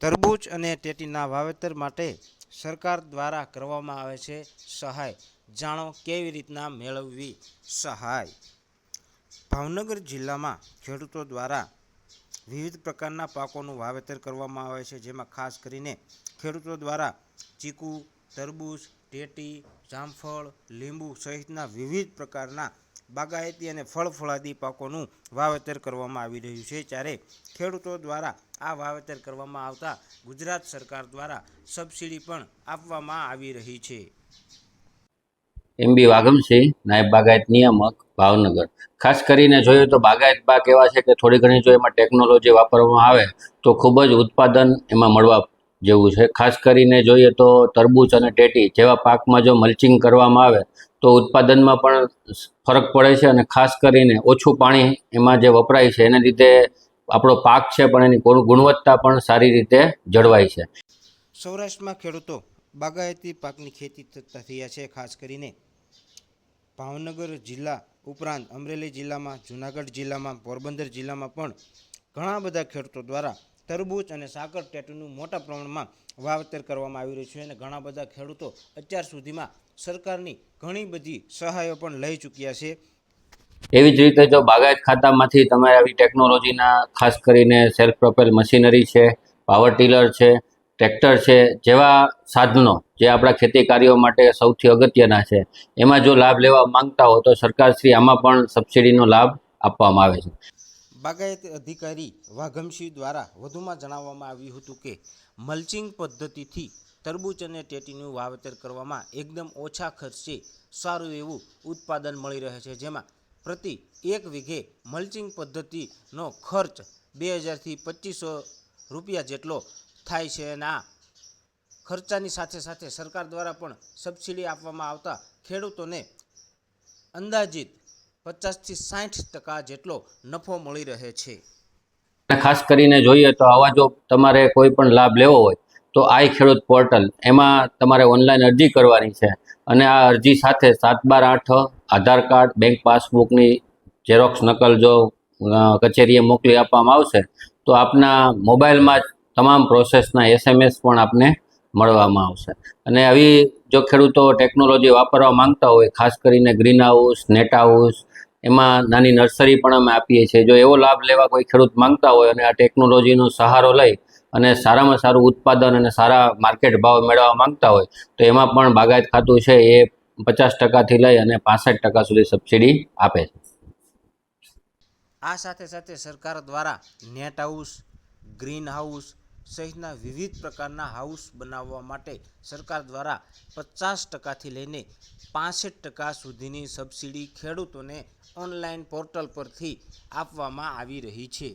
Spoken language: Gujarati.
તરબૂચ અને ટેટીના વાવેતર માટે સરકાર દ્વારા કરવામાં આવે છે સહાય. જાણો કેવી રીતના મેળવવી સહાય? ભાવનગર જિલ્લામાં ખેડૂતો દ્વારા વિવિધ પ્રકારના પાકોનું વાવેતર કરવામાં આવે છે, જેમાં ખાસ કરીને ખેડૂતો દ્વારા ચીકુ, તરબૂચ, ટેટી, જામફળ, લીંબુ સહિતના વિવિધ પ્રકારના બાગાયતી અને ફળ ફળાદી પાકોનું વાવેતર કરવામાં આવી રહ્યું છે. ત્યારે ખેડૂતો દ્વારા આ વાવેતર કરવામાં આવતા ગુજરાત સરકાર દ્વારા સબસિડી પણ આપવામાં આવી રહી છે. એમ બી વાઘમસિંહ નાયબ બાગાયત નિયામક, ભાવનગર. ખાસ કરીને જોઈએ તો બાગાયત પાક એવા છે કે થોડી ઘણી જો એમાં ટેકનોલોજી વાપરવામાં આવે તો ખૂબ જ ઉત્પાદન એમાં મળવા જેવું છે. ખાસ કરીને જોઈએ તો તરબૂચ અને ટેટી જેવા પાકમાં જો મલ્ચિંગ કરવામાં આવે તો ઉત્પાદનમાં પણ ફરક પડે છે અને ખાસ કરીને ઓછું પાણી એમાં જે વપરાય છે એને લીધે આપણો પાક છે પણ એની ગુણવત્તા પણ સારી રીતે જળવાય છે. સૌરાષ્ટ્રમાં ખેડૂતો બાગાયતી પાકની ખેતી થતા થયા છે. ખાસ કરીને ભાવનગર જિલ્લા ઉપરાંત અમરેલી જિલ્લામાં, જુનાગઢ જિલ્લામાં, પોરબંદર જિલ્લામાં પણ ઘણા બધા ખેડૂતો દ્વારા તરબૂચ અને સાકર ટેટુનું મોટા પ્રમાણમાં વાવેતર કરવામાં આવી રહ્યું છે અને ઘણા બધા ખેડૂતો અત્યાર સુધીમાં સરકારની ઘણી બધી સહાયો પણ લઈ ચૂક્યા છે. એવી જ રીતે જો બાગાયત ખાતામાંથી તમે આવી ટેકનોલોજીના, ખાસ કરીને સેલ્ફ પ્રોપેલ મશીનરી છે પાવર ટીલર છે ટ્રેક્ટર છે, જેવા સાધનો જે આપણા ખેતી કાર્યો માટે સૌથી અગત્યના છે, એમાં જો લાભ લેવા માંગતા હો તો સરકારશ્રી આમાં પણ સબસિડીનો લાભ આપવામાં આવે છે. બાગાયત અધિકારી વાઘમસિંહ દ્વારા વધુમાં જણાવવામાં આવ્યું હતું કે મલ્ચિંગ પદ્ધતિથી તરબૂચ અને ટેટીનું વાવેતર કરવામાં એકદમ ઓછા ખર્ચે સારું એવું ઉત્પાદન મળી રહે છે. જેમાં પ્રતિ એક વીઘે મલ્ચિંગ પદ્ધતિનો ખર્ચ બે હજારથી પચીસો રૂપિયા જેટલો થાય છે અને આ ખર્ચાની સાથે સાથે સરકાર દ્વારા પણ સબસિડી આપવામાં આવતા ખેડૂતોને અંદાજિત પચાસથી સાઠ ટકા જેટલો નફો મળી રહે છે. ખાસ કરીને જોઈએ તો આવા જો તમારે કોઈ પણ લાભ લેવો હોય, તો આઈ ખેડૂત પોર્ટલ, એમાં તમારે ઓનલાઈન અરજી કરવાની છે. અને આ અરજી સાથે સાત બાર આઠ, આધાર કાર્ડ, બેંક પાસબુકની ઝેરોક્સ નકલ જો કચેરીએ મોકલી આપવામાં આવશે, તો આપના મોબાઈલમાં જ તમામ પ્રોસેસના એસએમએસ પણ આપને મળવામાં આવશે. અને આવી જો ખેડૂતો ટેકનોલોજી વાપરવા માંગતા હોય, ખાસ કરીને ગ્રીન હાઉસ નેટ હાઉસ એમાં નાની નર્સરી પણ અમે આપીએ છીએ. જો એવો લાભ લેવા કોઈ ખેડૂત માંગતા હોય અને આ ટેકનોલોજીનો સહારો લઈ અને સારામાં સારું ઉત્પાદન અને સારા માર્કેટ ભાવ મેળવવા માંગતા હોય, તો એમાં પણ બાગાયત ખાતું છે એ પચાસ ટકાથી લઈ અને પાસઠ ટકા સુધી સબસિડી આપે છે. આ સાથે સાથે સરકાર દ્વારા નેટ હાઉસ ગ્રીન હાઉસ સહિતના વિવિધ પ્રકારના હાઉસ બનાવવા માટે સરકાર દ્વારા પચાસ ટકાથી લઈને પાસઠ ટકા સુધીની સબસિડી ખેડૂતોને ઓનલાઈન પોર્ટલ પરથી આપવામાં આવી રહી છે.